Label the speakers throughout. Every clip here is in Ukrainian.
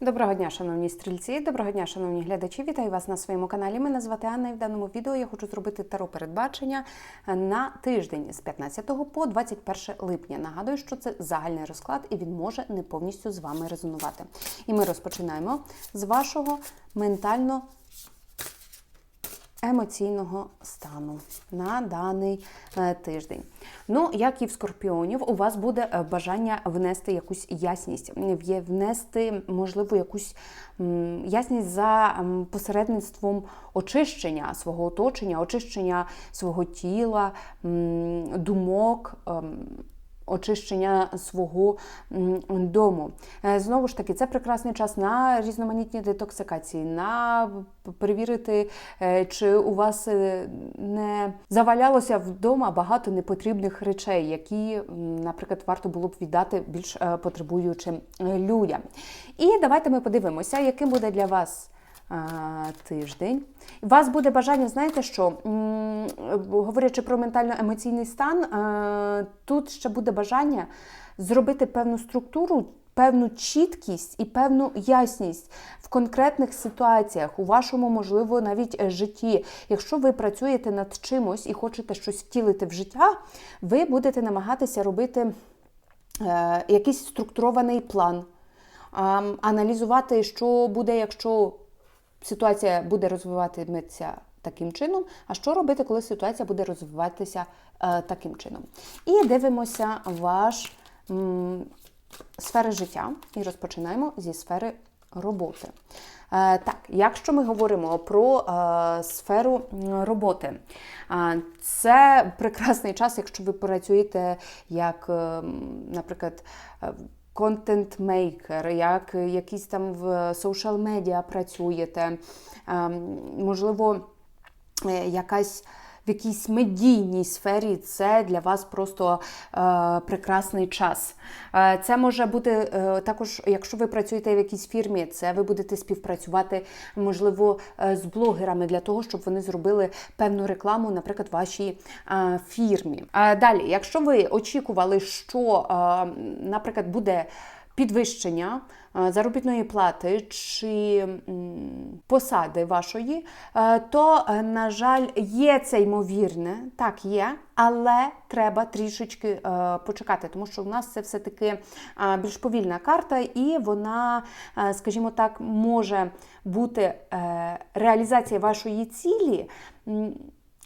Speaker 1: Доброго дня, шановні стрільці, доброго дня, шановні глядачі. Вітаю вас на своєму каналі. Мене звати Анна. І в даному відео я хочу зробити таро передбачення на тиждень з 15 по 21 липня. Нагадую, що це загальний розклад і він може не повністю з вами резонувати. І ми розпочинаємо з вашого ментально емоційного стану на даний е, тиждень. Ну, як і в скорпіонів, у вас буде е, бажання внести якусь ясність, внести, можливо, якусь ясність за посередництвом очищення свого оточення, очищення свого тіла, думок. Очищення свого дому. Е, Знову ж таки, це прекрасний час на різноманітні детоксикації, на перевірити, е, чи у вас е, не завалялося вдома багато непотрібних речей, які, наприклад, варто було б віддати більш потребуючим людям. І давайте ми подивимося, яким буде для вас. А, Тиждень. У вас буде бажання, знаєте що? Говорячи про ментально-емоційний стан, е, тут ще буде бажання зробити певну структуру, певну чіткість і певну ясність в конкретних ситуаціях, у вашому, можливо, навіть е, житті. Якщо ви працюєте над чимось і хочете щось втілити в життя, ви будете намагатися робити е, якийсь структурований план, а, аналізувати, що буде, якщо ситуація буде розвиватиметься таким чином, а що робити, коли ситуація буде розвиватися е, таким чином. І дивимося ваш м, сфери життя і розпочинаємо зі сфери роботи. Е, Так, якщо ми говоримо про е, сферу роботи, е, це прекрасний час, якщо ви працюєте як, е, наприклад, контент-мейкер, як якісь там в соціал медіа працюєте, е, можливо, е, якась в якійсь медійній сфері це для вас просто е, прекрасний час. Е, це може бути е, також, якщо ви працюєте в якійсь фірмі, це ви будете співпрацювати, можливо, е, з блогерами для того, щоб вони зробили певну рекламу, наприклад, вашій е, фірмі. Е, далі, якщо ви очікували, що, е, наприклад, буде підвищення е, заробітної плати чи посади вашої, е, то, е, на жаль, є це ймовірне, так є, але треба трішечки почекати, тому що у нас це все-таки більш повільна карта, і вона, скажімо так, може бути реалізація вашої цілі.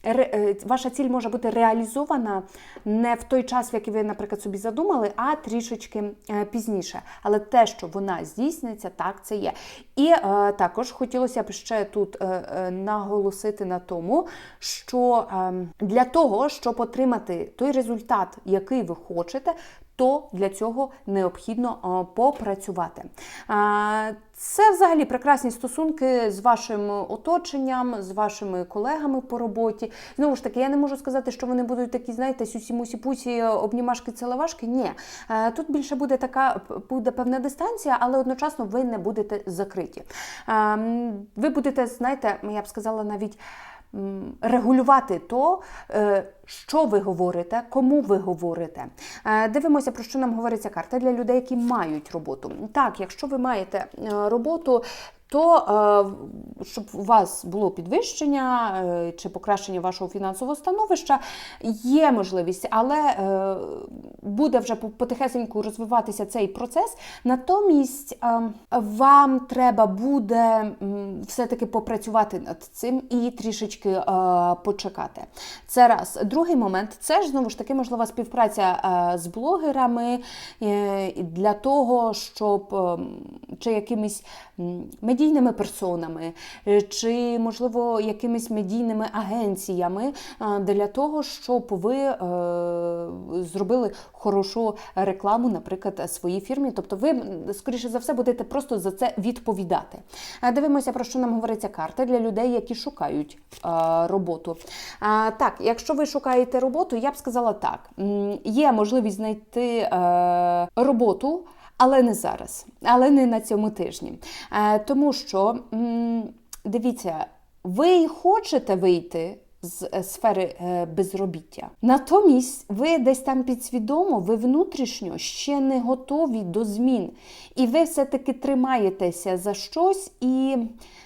Speaker 1: Е, ваша ціль може бути реалізована не в той час, в який ви, наприклад, собі задумали, а трішечки е, пізніше. Але те, що вона здійсниться, так це є. І е, також хотілося б ще тут е, е, наголосити на тому, що е, для того, щоб отримати той результат, який ви хочете, то для цього необхідно е, попрацювати. Це взагалі прекрасні стосунки з вашим оточенням, з вашими колегами по роботі. Знову ж таки, я не можу сказати, що вони будуть такі, знаєте, сюсі-мусі-пусі, обнімашки, целовашки. Ні. Е, Тут більше буде така буде певна дистанція, але одночасно ви не будете закриті. Е, Ви будете, знаєте, я б сказала, навіть регулювати то, е, що ви говорите, кому ви говорите. Е, Дивимося, про що нам говориться карта для людей, які мають роботу. Так, якщо ви маєте е, роботу, то е, щоб у вас було підвищення е, чи покращення вашого фінансового становища, є можливість, але е, буде вже потихесеньку розвиватися цей процес. Натомість вам треба буде все-таки попрацювати над цим і трішечки почекати. Це раз. Другий момент це ж знову ж таки можлива співпраця з блогерами для того, щоб ем, чи якимись м, медійними персонами, е, чи, можливо, якимись медійними агенціями для того, щоб ви е, зробили хорошу рекламу, наприклад, своїй фірмі. Тобто ви, скоріше за все, будете просто за це відповідати. Дивимося, про що нам говориться карта для людей, які шукають роботу. Так, якщо ви шукаєте роботу, я б сказала так: є можливість знайти е, роботу. Але не зараз, але не на цьому тижні. Е, тому що, дивіться, ви хочете вийти з е, сфери е, безробіття. Натомість ви десь там підсвідомо, ви внутрішньо ще не готові до змін. І ви все-таки тримаєтеся за щось, і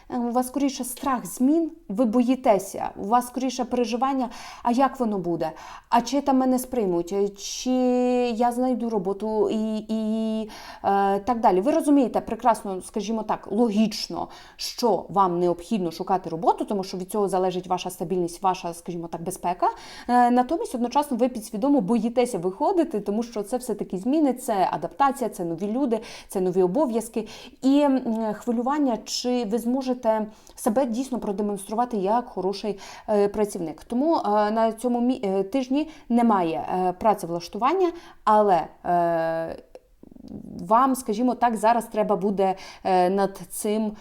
Speaker 1: у вас скоріше страх змін, ви боїтеся, у вас скоріше переживання, а як воно буде? А чи там мене сприймуть, Е, чи я знайду роботу і, і е, так далі. Ви розумієте прекрасно, скажімо так, логічно, що вам необхідно шукати роботу, тому що від цього залежить ваша стабільність, ваша, скажімо так, безпека. Е, натомість одночасно ви підсвідомо боїтеся виходити, тому що це все-таки зміни, це адаптація, це нові люди, це нові обов'язки і м, хвилювання, чи ви зможете себе дійсно продемонструвати як хороший е, працівник. Тому е, на цьому е, тижні немає працевлаштування, але вам, скажімо так, зараз треба буде е, над цим е,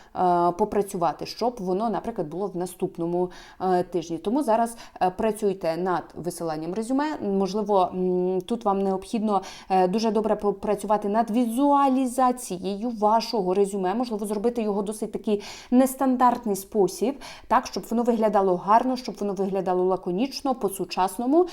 Speaker 1: попрацювати, щоб воно, наприклад, було в наступному е, тижні. Тому зараз працюйте над висиланням резюме. Можливо, тут вам необхідно дуже добре попрацювати над візуалізацією вашого резюме. Можливо, зробити його досить такий нестандартний спосіб, так, щоб воно виглядало гарно, щоб воно виглядало лаконічно, по-сучасному.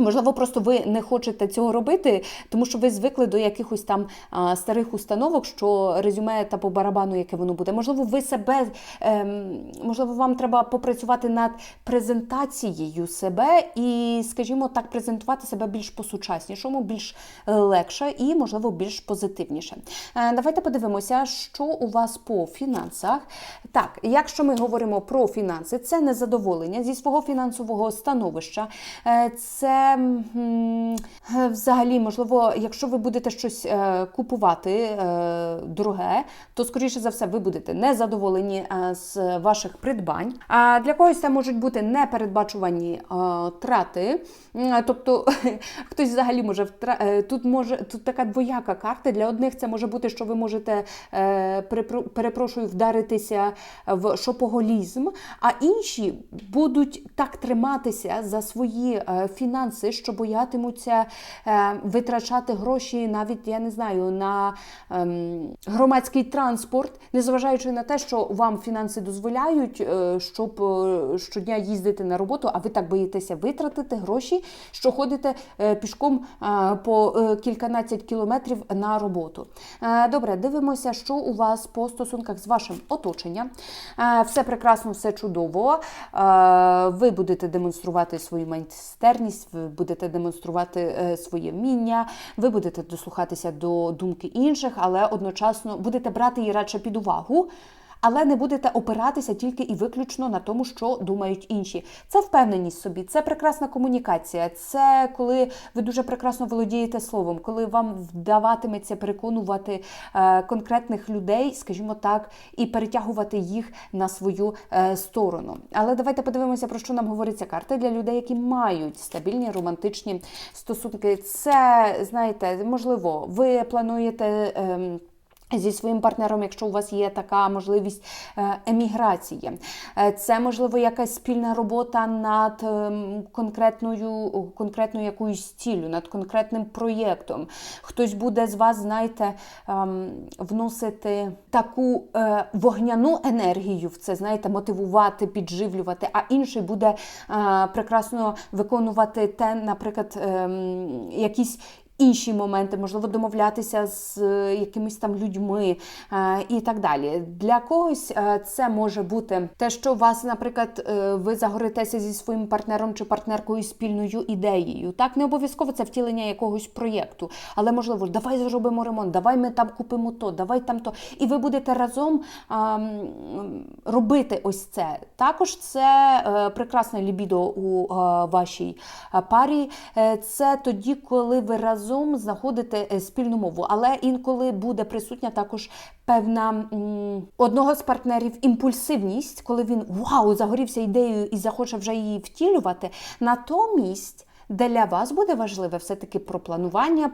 Speaker 1: Можливо, просто ви не хочете цього робити, тому що ви звикли до якихось там а, старих установок, що резюме та по барабану, яке воно буде. Можливо, ви себе, ем, можливо, вам треба попрацювати над презентацією себе і, скажімо так, презентувати себе більш по-сучаснішому, більш легше і, можливо, більш позитивніше. Е, давайте подивимося, що у вас по фінансах. Так, якщо ми говоримо про фінанси, це незадоволення зі свого фінансового становища. Е, Це м, е, взагалі, можливо, якщо ви будете щось е, купувати е, дороге, то скоріше за все ви будете незадоволені з ваших придбань. А для когось це можуть бути непередбачувані трати. Тобто хтось взагалі може втра... тут може тут така двояка карта. Для одних це може бути, що ви можете перепрошую вдаритися в шопоголізм, а інші будуть так триматися за свої е, фінанси, що боятимуться е, витрачати гроші навіть, я не знаю, на ем, громадський транспорт, незважаючи на те, що вам фінанси дозволяють, е, щоб е, щодня їздити на роботу, а ви так боїтеся витратити гроші, що ходите пішком по кільканадцять кілометрів на роботу. Добре, дивимося, що у вас по стосунках з вашим оточенням. Все прекрасно, все чудово. Ви будете демонструвати свою майстерність, ви будете демонструвати е, своє вміння, ви будете дослухатися до думки інших, але одночасно будете брати її радше під увагу. Але не будете опиратися тільки і виключно на тому, що думають інші. Це впевненість собі, це прекрасна комунікація, це коли ви дуже прекрасно володієте словом, коли вам вдаватиметься переконувати е, конкретних людей, скажімо так, і перетягувати їх на свою е, сторону. Але давайте подивимося, про що нам говориться карти для людей, які мають стабільні романтичні стосунки. Це знаєте, можливо, ви плануєте. Зі своїм партнером, якщо у вас є така можливість е, еміграції, Е, це можливо якась спільна робота над ем, конкретною конкретною якоюсь ціллю, над конкретним проєктом. Хтось буде з вас, знаєте, ем, вносити таку е, вогняну енергію в це, знаєте, мотивувати, підживлювати, а інший буде прекрасно виконувати те, наприклад, ем, якісь інші моменти, можливо, домовлятися з е, якимись там людьми е, і так далі. Для когось е, це може бути те, що вас, наприклад, ви загоритеся зі своїм партнером чи партнеркою спільною ідеєю. Так, не обов'язково це втілення якогось проєкту, але можливо, давай зробимо ремонт, давай ми там купимо то, давай там то. І ви будете разом робити ось це. Також це прекрасне лібідо у вашій парі. Це тоді, коли ви разом знаходите е, спільну мову, але інколи буде присутня також певна одного з партнерів імпульсивність, коли він вау, загорівся ідеєю і захоче вже її втілювати. Натомість. Для вас буде важливе все-таки про планування,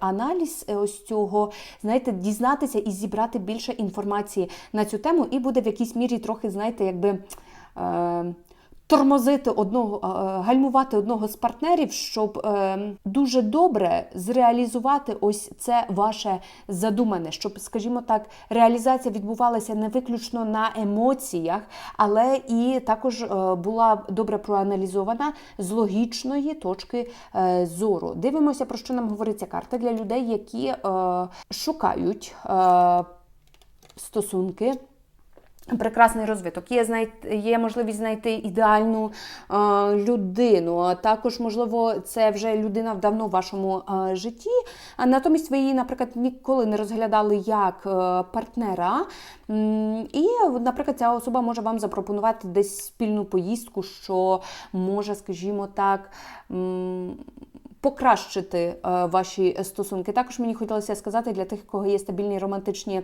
Speaker 1: аналіз е, ось цього, знаєте, дізнатися і зібрати більше інформації на цю тему, і буде в якійсь мірі трохи, знаєте, якби. Е- тормозити одного, е, гальмувати одного з партнерів, щоб е, дуже добре зреалізувати ось це ваше задумане, щоб, скажімо так, реалізація відбувалася не виключно на емоціях, але і також е, була добре проаналізована з логічної точки зору. Дивимося, про що нам говорить ця карта для людей, які шукають стосунки. Прекрасний розвиток. Є знай... є можливість знайти ідеальну е, людину. А також, можливо, це вже людина давно в вашому е, житті. А натомість ви її, наприклад, ніколи не розглядали як е, партнера. І, наприклад, ця особа може вам запропонувати десь спільну поїздку, що може, скажімо так. Покращити е, ваші стосунки. Також мені хотілося сказати для тих, кого є стабільні романтичні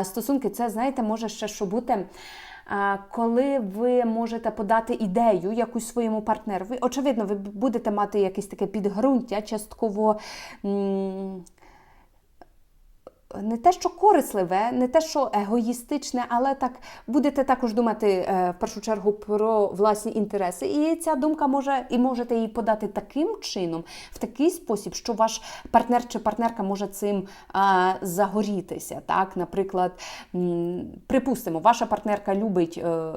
Speaker 1: е, стосунки, це знаєте, може ще що бути. е, Коли ви можете подати ідею якусь своєму партнеру, ви, очевидно, ви будете мати якесь таке підґрунтя, частково не те, що корисливе, не те, що егоїстичне, але так будете також думати е, в першу чергу про власні інтереси. І ця думка може і можете її подати таким чином, в такий спосіб, що ваш партнер чи партнерка може цим а, загорітися. Так, наприклад, припустимо, ваша партнерка любить. Е,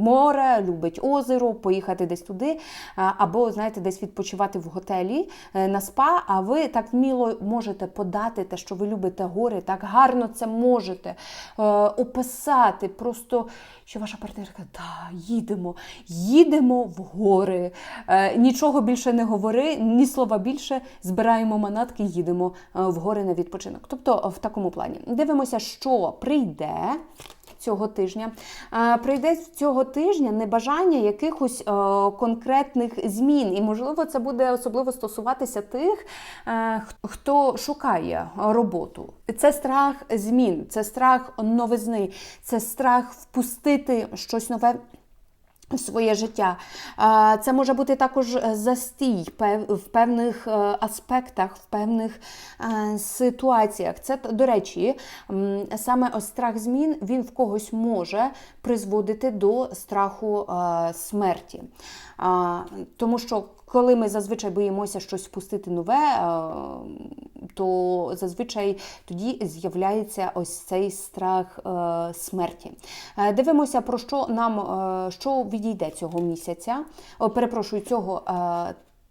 Speaker 1: Море, любить озеро, поїхати десь туди, або, знаєте, десь відпочивати в готелі е, на спа, а ви так вміло можете подати те, що ви любите гори, так гарно це можете е, описати. Просто що ваша партнерка, да, їдемо, їдемо в гори. Е, нічого більше не говори, ні слова більше, збираємо манатки, їдемо е, в гори на відпочинок. Тобто в такому плані. Дивимося, що прийде цього тижня. Е, Прийде цього тижня небажання якихось е, конкретних змін, і можливо це буде особливо стосуватися тих, е, хто шукає роботу. Це страх змін, це страх новизни, це страх впустити щось нове. Своє життя. Це може бути також е, застій в певних е, аспектах, в певних е, ситуаціях. Це, до речі, саме ось страх змін він в когось може призводити до страху смерті. Тому що коли ми зазвичай боїмося щось впустити нове, то зазвичай тоді з'являється ось цей страх е, смерті. Е, Дивимося, про що нам е, що відійде цього місяця. О, перепрошую, цього.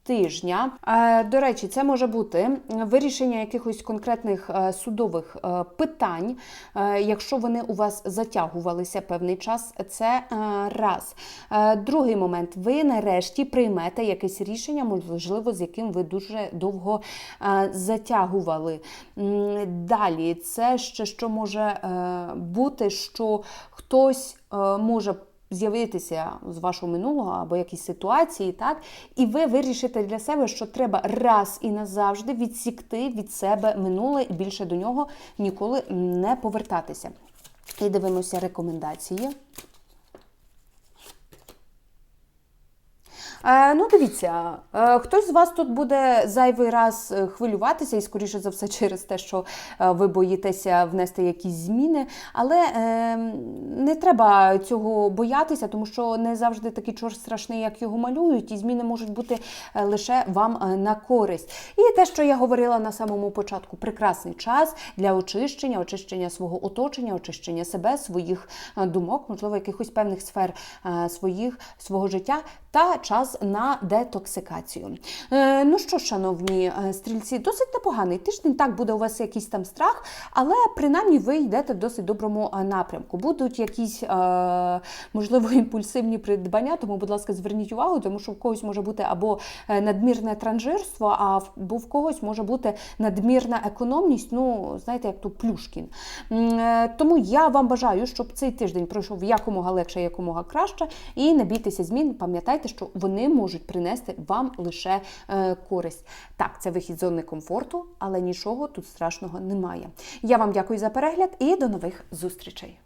Speaker 1: Тижня. Е, До речі, це може бути вирішення якихось конкретних е, судових е, питань, якщо вони у вас затягувалися певний час. Це раз. Другий момент. Ви нарешті приймете якесь рішення, можливо, з яким ви дуже довго затягували. Далі, це ще що може бути, що хтось може з'явитися з вашого минулого або якісь ситуації, так, і ви вирішите для себе, що треба раз і назавжди відсікти від себе минуле і більше до нього ніколи не повертатися. І дивимося рекомендації. Е, ну, дивіться, е, хтось з вас тут буде зайвий раз е, хвилюватися, і, скоріше за все, через те, що ви боїтеся внести якісь зміни. Але е, не треба цього боятися, тому що не завжди такий чорт страшний, як його малюють, і зміни можуть бути лише вам на користь. І те, що я говорила на самому початку, прекрасний час для очищення, очищення свого оточення, очищення себе, своїх думок, можливо, якихось певних сфер своїх, свого життя та час на детоксикацію. Е, ну що, шановні е, стрільці, досить непоганий тиждень. Так, буде у вас якийсь там страх, але принаймні ви йдете в досить доброму е, напрямку. Будуть якісь, е, можливо, імпульсивні придбання, тому, будь ласка, зверніть увагу, тому що в когось може бути або е, надмірне транжирство, або в когось може бути надмірна економність, ну, знаєте, як то Плюшкін. Е, Тому я вам бажаю, щоб цей тиждень пройшов якомога легше, якомога краще, і не бійтеся змін. Пам'ятайте, що вони можуть принести вам лише е, користь. Так, це вихід зони комфорту, але нічого тут страшного немає. Я вам дякую за перегляд і до нових зустрічей.